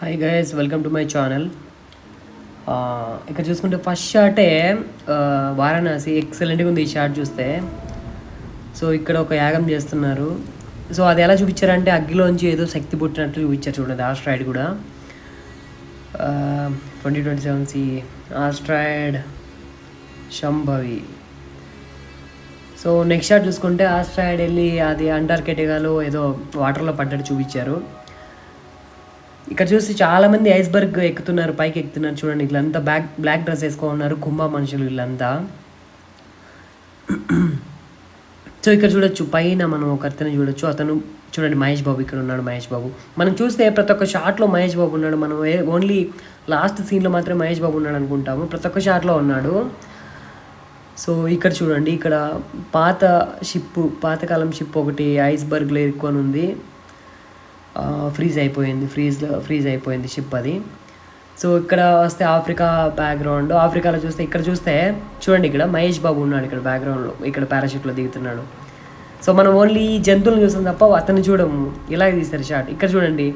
Hi guys welcome to my channel ఇక్కడ చూసుకుంటే first షాటే Varanasi ఎక్సలెంట్గా ఉంది ఈ షార్ట్ చూస్తే. సో ఇక్కడ ఒక యాగం చేస్తున్నారు. సో అది ఎలా చూపించారంటే అగ్గిలోంచి ఏదో శక్తి పుట్టినట్లు చూపించారు చూడండి ఆస్ట్రాయిడ్ కూడా. Twenty twenty seven C asteroid Shambhavi so next shot చూసుకుంటే ఆస్ట్రాయిడ్ వెళ్ళి అది అంటార్కెటికాలో ఏదో వాటర్లో పడ్డట్టు చూపించారు. ఇక్కడ చూసి చాలా మంది ఐస్బర్గ్ ఎక్కుతున్నారు పైకి ఎక్కుతున్నారు చూడండి ఇట్లంతా బ్లాక్ బ్లాక్ డ్రెస్ వేసుకొని ఉన్నారు కుంభ మనుషులు వీళ్ళంతా సో ఇక్కడ చూడొచ్చు పైన మనం ఒక అతను చూడొచ్చు. అతను చూడండి మహేష్ బాబు ఇక్కడ ఉన్నాడు మహేష్ బాబు. మనం చూస్తే ప్రతి ఒక్క షాట్లో మహేష్ బాబు ఉన్నాడు. మనం ఓన్లీ లాస్ట్ సీన్లో మాత్రమే మహేష్ బాబు ఉన్నాడు అనుకుంటాము. ప్రతి ఒక్క షాట్లో ఉన్నాడు. సో ఇక్కడ చూడండి ఇక్కడ పాత షిప్ పాతకాలం షిప్ ఒకటి ఐస్బర్గ్లో ఎక్కువని ఉంది. ఫ్రీజ్ అయిపోయింది ఫ్రీజ్లో ఫ్రీజ్ అయిపోయింది షిప్ అది. సో ఇక్కడ వస్తే ఆఫ్రికా బ్యాక్గ్రౌండ్ ఆఫ్రికాలో చూస్తే ఇక్కడ చూస్తే చూడండి ఇక్కడ మహేష్ బాబు ఉన్నాడు ఇక్కడ బ్యాక్గ్రౌండ్లో ఇక్కడ పారాషూట్లో దిగుతున్నాడు. సో మనం ఓన్లీ జంతువులను చూస్తాం తప్ప అతన్ని చూడము. ఇలాగే తీస్తారు షాట్ ఇక్కడ చూడండి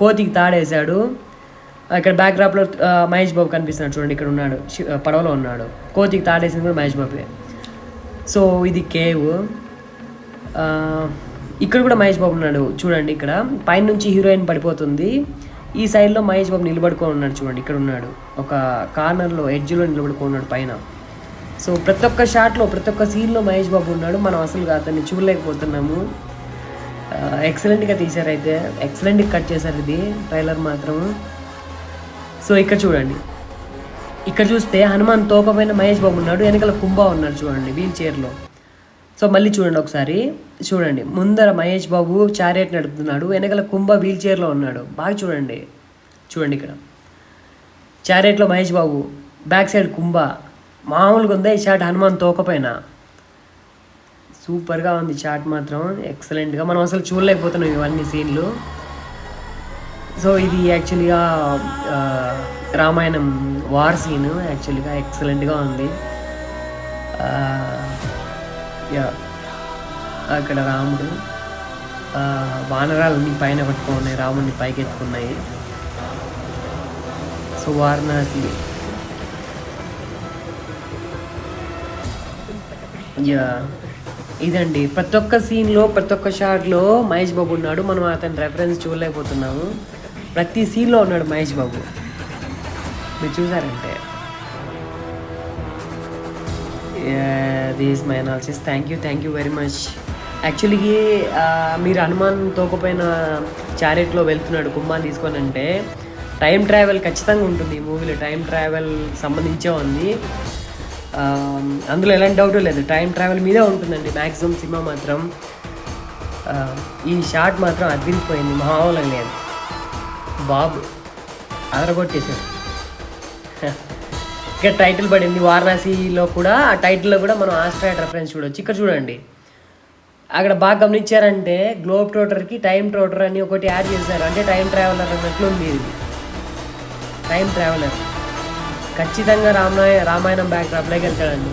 కోతికి తాడేశాడు. ఇక్కడ బ్యాక్డ్రాప్లో మహేష్ బాబు కనిపిస్తున్నాడు చూడండి ఇక్కడ ఉన్నాడు. పడవలో ఉన్నాడు. కోతికి తాడేసింది కూడా మహేష్ బాబే. సో ఇది కేవ్ ఇక్కడ కూడా మహేష్ బాబు ఉన్నాడు చూడండి ఇక్కడ. పైన నుంచి హీరోయిన్ పడిపోతుంది. ఈ సైడ్లో మహేష్ బాబు నిలబడుకొని ఉన్నాడు చూడండి ఇక్కడ ఉన్నాడు. ఒక కార్నర్లో ఎడ్జ్లో నిలబడుకొని ఉన్నాడు పైన. సో ప్రతి ఒక్క షాట్లో ప్రతి ఒక్క సీన్లో మహేష్ బాబు ఉన్నాడు. మనం అసలు అతన్ని చూడలేకపోతున్నాము. ఎక్సలెంట్గా తీశారు అయితే ఎక్సలెంట్గా కట్ చేశారు ఇది ట్రైలర్ మాత్రం. సో ఇక్కడ చూడండి. ఇక్కడ చూస్తే హనుమాన్ తోపమైన మహేష్ బాబు ఉన్నాడు వెనకాల కుంభా ఉన్నాడు చూడండి వీల్ చైర్లో సో మళ్ళీ చూడండి ఒకసారి. చూడండి. ముందర మహేష్ బాబు చారియట్ నడుపుతున్నాడు. వెనకాల కుంభ వీల్ చైర్లో ఉన్నాడు. బాగా చూడండి. చూడండి ఇక్కడ. చారియట్లో మహేష్ బాబు. బ్యాక్ సైడ్ కుంభ. మామూలుగా ఉందా? ఈ షాట్ హనుమాన్ తోకపైన సూపర్గా ఉంది షాట్ మాత్రం. ఎక్సలెంట్గా మనం అసలు చూడలేకపోతున్నాం ఇవన్నీ సీన్లు. సో ఇది యాక్చువల్గా రామాయణం వార్ సీన్. యాక్చువల్గా ఎక్సలెంట్గా ఉంది. యా. అక్కడ రాముడు ఆ, వానరాలన్నీ పైన పట్టుకున్నాయి రాముడిని పైకెత్తుకున్నాయి. సో వారణాసి. యా. ఇదండి. ప్రతి ఒక్క సీన్లో ప్రతి ఒక్క షాట్లో మహేష్ బాబు ఉన్నాడు. మనం అతని రెఫరెన్స్ చూడలేకపోతున్నాము. ప్రతి సీన్లో ఉన్నాడు మహేష్ బాబు. మీరు చూసారంటే. This my analysis thank you thank you very much actually మీరు హనుమాన్ తోకపోయిన చారెట్లో వెళ్తున్నాడు కుంభాన్ని తీసుకొని అంటే టైం ట్రావెల్ ఖచ్చితంగా ఉంటుంది ఈ మూవీలో టైం ట్రావెల్ సంబంధించే ఉంది. అందులో ఎలాంటి డౌట్ లేదు. టైం ట్రావెల్ మీదే ఉంటుందండి. మ్యాక్సిమం సినిమా మాత్రం ఈ షాట్ మాత్రం అదిరిపోయింది. మామూలుగా లేదు. బాబు అదరగొట్టేశారు ఇక్కడ టైటిల్ పడింది వారణాసిలో కూడా. ఆ టైటిల్లో కూడా మనం ఆస్ట్రాయిడ్ రెఫరెన్స్ చూడొచ్చు. ఇక్కడ చూడండి. అక్కడ బాగా గమనించారంటే గ్లోబ్ ట్రోటర్కి టైం ట్రోటర్ అని ఒకటి యాడ్ చేశారు. అంటే టైం ట్రావెలర్ అన్నట్లు ఉంది ఇది. టైం ట్రావెలర్ ఖచ్చితంగా రామాయ రామాయణం బ్యాక్ డ్రాప్లోకి వెళ్తాడండి.